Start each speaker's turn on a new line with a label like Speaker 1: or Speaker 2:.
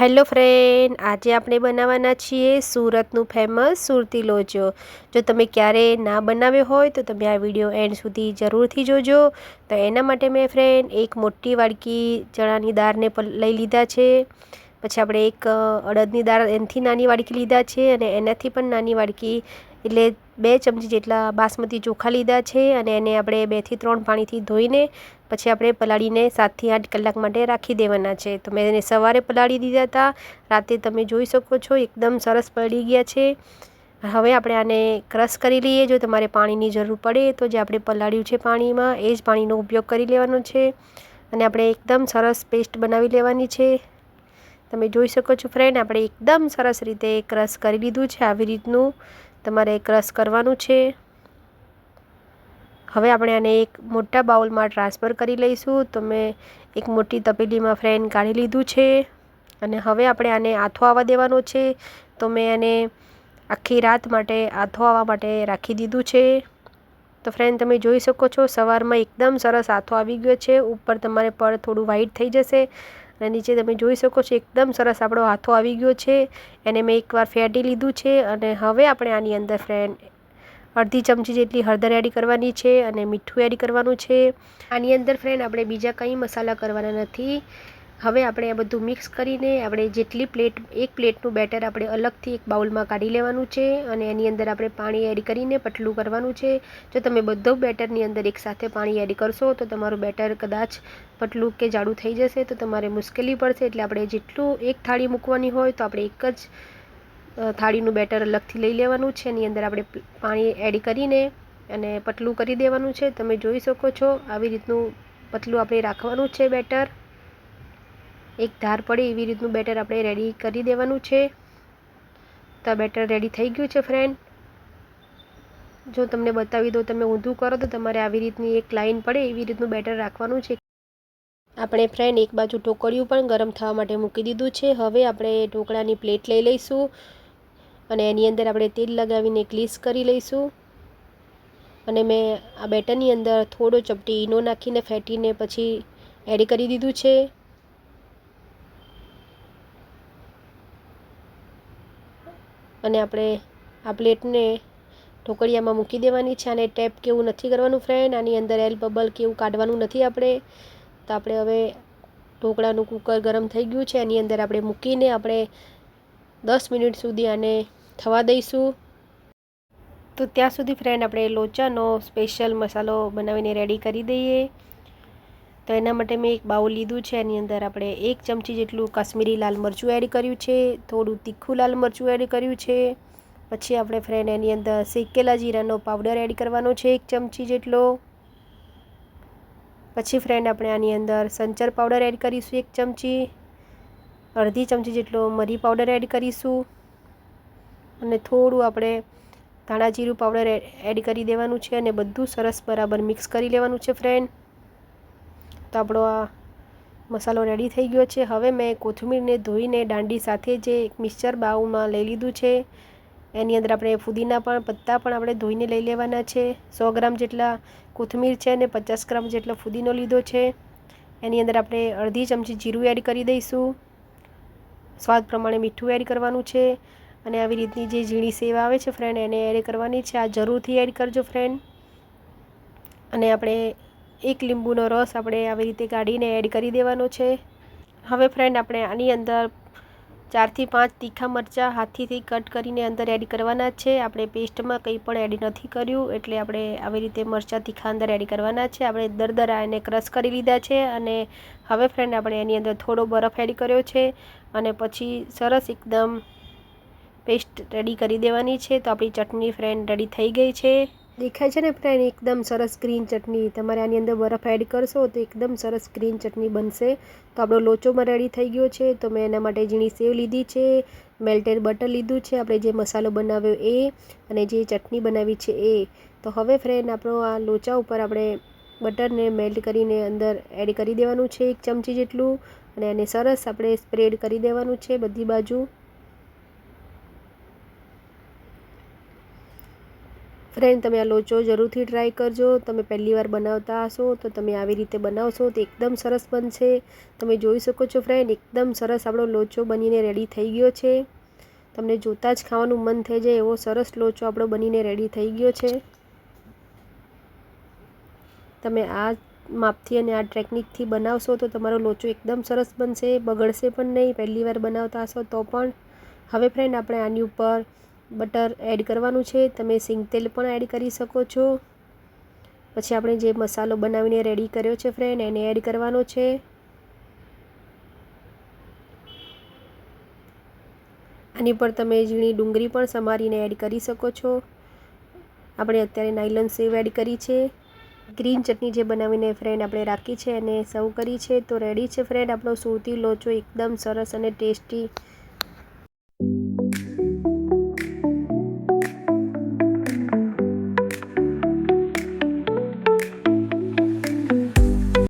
Speaker 1: Hello friend, આજે આપણે બનાવવાના છીએ સુરતનું ફેમસ સુરતી લોચો. જો તમે ક્યારેય ના બનાવ્યો હોય તો તમે આ વીડિયો એન્ડ સુધી જરૂરથી જોજો. તો એના માટે મેં ફ્રેન્ડ એક મોટી વાડકી ચણાની દાળને લઈ લીધા છે. પછી આપણે એક અડદની દાળ એનાથી નાની વાડકી લીધા છે અને એનાથી પણ નાની વાડકી એટલે બે ચમચી જેટલા બાસમતી ચોખા લીધા છે અને એને આપણે બેથી ત્રણ પાણીથી ધોઈને પછી આપણે પલાળીને સાતથી આઠ કલાક માટે રાખી દેવાના છે. તો મેં એને સવારે પલાળી દીધા હતા. રાતે તમે જોઈ શકો છો એકદમ સરસ પડી ગયા છે. હવે આપણે આને ક્રશ કરી લઈએ. જો તમારે પાણીની જરૂર પડે તો જે આપણે પલાળ્યું છે પાણીમાં એ જ પાણીનો ઉપયોગ કરી લેવાનો છે. અને આપણે એકદમ સરસ પેસ્ટ બનાવી લેવાની છે. તમે જોઈ શકો છો ફ્રેન્ડ, આપણે એકદમ સરસ રીતે ક્રશ કરી લીધું છે આવી રીતનું. તમારે ક્રશ કરવાનું છે. હવે આપણે આને એક મોટા બાઉલમાં ટ્રાન્સફર કરી લઈશું. તો મેં એક મોટી તપેલીમાં ફ્રેન્ડ કાઢી લીધું છે. અને હવે આપણે આને આથો આવવા દેવાનો છે. તો મેં એને આખી રાત માટે આથો આવવા માટે રાખી દીધું છે. તો ફ્રેન્ડ તમે જોઈ શકો છો, સવારમાં એકદમ સરસ આથો આવી ગયો છે. ઉપર તમારે પડ થોડું વ્હાઈટ થઈ જશે. અને નીચે તમે જોઈ શકો છો, એકદમ સરસ આપણો હાથો આવી ગયો છે. એને મેં એકવાર ફેંટી લીધું છે અને હવે આપણે આની અંદર ફ્રેન્ડ અડધી ચમચી જેટલી હળદર એડ કરવાની છે અને મીઠું એડ કરવાનું છે. આની અંદર ફ્રેન્ડ આપણે બીજા કંઈ મસાલા કરવાના નથી. હવે આપણે આ બધું મિક્સ કરીને આપણે જેટલી પ્લેટ એક પ્લેટનું બેટર આપણે અલગથી એક બાઉલમાં કાઢી લેવાનું છે અને એની અંદર આપણે પાણી એડ કરીને પટલું કરવાનું છે. જો તમે બધો બેટરની અંદર એકસાથે પાણી એડ કરશો તો તમારું બેટર કદાચ પટલું કે જાડું થઈ જશે તો તમારે મુશ્કેલી પડશે. એટલે આપણે જેટલું એક થાળી મૂકવાની હોય તો આપણે એક જ થાળીનું બેટર અલગથી લઈ લેવાનું છે. એની અંદર આપણે પાણી એડ કરીને અને પતલું કરી દેવાનું છે. તમે જોઈ શકો છો આવી રીતનું પતલું આપણે રાખવાનું છે બેટર. એક ધાર પડે એવી રીતનું બેટર આપણે રેડી કરી દેવાનું છે. તો બેટર રેડી થઈ ગયું છે ફ્રેન્ડ જો તમને બતાવી દો તમે ઊંધું કરો તો તમારે આવી રીતની એક લાઇન પડે, એવી રીતનું બેટર રાખવાનું છે. આપણે ફ્રેન્ડ એક બાજુ ઢોકળિયું પણ ગરમ થવા માટે મૂકી દીધું છે. હવે આપણે ઢોકળાની પ્લેટ લઈ લઈશું અને એની અંદર આપણે તેલ લગાવીને ગ્લીસ કરી લઈશું. અને મેં આ બેટરની અંદર થોડો ચપટી ઈનો નાખીને ફેટીને પછી એડ કરી દીધું છે. અને આપણે આ પ્લેટને ઢોકળિયામાં મૂકી દેવાની છે અને ટેપ કેવું નથી કરવાનું ફ્રેન્ડ, આની અંદર એલ બબલ કેવું કાઢવાનું નથી આપણે. તો આપણે હવે ઢોકળાનું કુકર ગરમ થઈ ગયું છે, એની અંદર આપણે મૂકીને આપણે દસ મિનિટ સુધી આને થવા દઈશું. તો ત્યાં સુધી ફ્રેન્ડ આપણે લોચાનો સ્પેશિયલ મસાલો બનાવીને રેડી કરી દઈએ. તો એના માટે મેં એક બાઉલ લીધું છે, એની અંદર આપણે એક ચમચી જેટલું કાશ્મીરી લાલ મરચું એડ કર્યું છે, થોડું તીખું લાલ મરચું એડ કર્યું છે, પછી આપણે ફ્રેન્ડ એની અંદર શેકેલા જીરાનો પાવડર એડ કરવાનો છે એક ચમચી જેટલો, પછી ફ્રેન્ડ આપણે આની અંદર સંચર પાવડર એડ કરીશું એક ચમચી, અડધી ચમચી જેટલો મરી પાવડર એડ કરીશું, અને થોડું આપણે ધાણા જીરું પાવડર એડ કરી દેવાનું છે, અને બધું સરસ બરાબર મિક્સ કરી લેવાનું છે ફ્રેન્ડ તો આપણો આ મસાલો રેડી થઈ ગયો છે. હવે મેં કોથમીરને ધોઈને દાંડી સાથે જે મિક્સચર બાઉલમાં લઈ લીધું છે. એની અંદર આપણે ફુદીના પણ, પત્તા પણ આપણે ધોઈને લઈ લેવાના છે. સો ગ્રામ જેટલા કોથમીર છે અને પચાસ ગ્રામ જેટલો ફુદીનો લીધો છે. એની અંદર આપણે અડધી ચમચી જીરું એડ કરી દઈશું. સ્વાદ પ્રમાણે મીઠું એડ કરવાનું છે. અને આવી રીતની જે ઝીણી સેવ આવે છે ફ્રેન્ડ એને એડ કરવાની છે. આ જરૂરથી એડ કરજો ફ્રેન્ડ અને આપણે એક લીંબુનો રસ આપણે આવી રીતે કાઢીને એડ કરી દેવાનો છે. હવે ફ્રેન્ડ આપણે આની અંદર ચારથી પાંચ તીખા મરચાં હાથીથી કટ કરીને અંદર એડ કરવાના છે. આપણે પેસ્ટમાં કંઈ પણ એડ નથી કર્યું એટલે આપણે આવી રીતે મરચાં તીખા અંદર એડ કરવાના છે. આપણે દરદરા એને ક્રશ કરી લીધા છે અને હવે ફ્રેન્ડ આપણે એની અંદર થોડો બરફ એડ કર્યો છે અને પછી સરસ એકદમ પેસ્ટ રેડી કરી દેવાની છે. તો આપણી ચટણી ફ્રેન્ડ રેડી થઈ ગઈ છે. દેખાય છે ને ફ્રેન્ડ એકદમ સરસ ગ્રીન ચટણી. તમારે આની અંદર બરફ એડ કરશો તો એકદમ સરસ ગ્રીન ચટણી બનશે. તો આપણો લોચોમાં રેડી થઈ ગયો છે. તો મેં એના માટે ઝીણી સેવ લીધી છે. મેલ્ટેડ બટર લીધું છે. આપણે જે મસાલો બનાવ્યો એ અને જે ચટણી બનાવી છે એ. તો હવે ફ્રેન્ડ આપણો આ લોચા ઉપર આપણે બટરને મેલ્ટ કરીને અંદર એડ કરી દેવાનું છે એક ચમચી જેટલું. અને એને સરસ આપણે સ્પ્રેડ કરી દેવાનું છે બધી બાજુ. ફ્રેન્ડ તમે આ લોચો જરૂરથી ટ્રાય કરજો. તમે પહેલી વાર બનાવતા હશો, તો તમે આવી રીતે બનાવશો, તો એકદમ સરસ બનશે. તમે જોઈ શકો છો ફ્રેન્ડ એકદમ સરસ આપણો લોચો બનીને રેડી થઈ ગયો છે. તમને જોતાં જ ખાવાનું મન થઈ જાય, એવો સરસ લોચો આપણો બનીને રેડી થઈ ગયો છે. તમે આ માપથી અને આ ટેકનિકથી બનાવશો, તો તમારો લોચો એકદમ સરસ બનશે. બગડશે પણ નહીં, પહેલી વાર બનાવતા હશો તો પણ. હવે ફ્રેન્ડ આપણે આની ઉપર બટર એડ કરવાનું છે. તમે સિંગ તેલ પણ એડ કરી શકો છો. પછી આપણે જે મસાલો બનાવીને રેડી કર્યો છે ફ્રેન્ડ એને એડ કરવાનો છે. આની પર તમે ઝીણી ડુંગળી પણ સમારીને એડ કરી શકો છો. આપણે અત્યારે નાયલોન સેવ એડ કરી છે. ગ્રીન ચટણી જે બનાવીને ફ્રેન્ડ આપણે રાખી છે અને સર્વ કરી છે. તો રેડી છે ફ્રેન્ડ આપણો સુરતી લોચો એકદમ સરસ અને ટેસ્ટી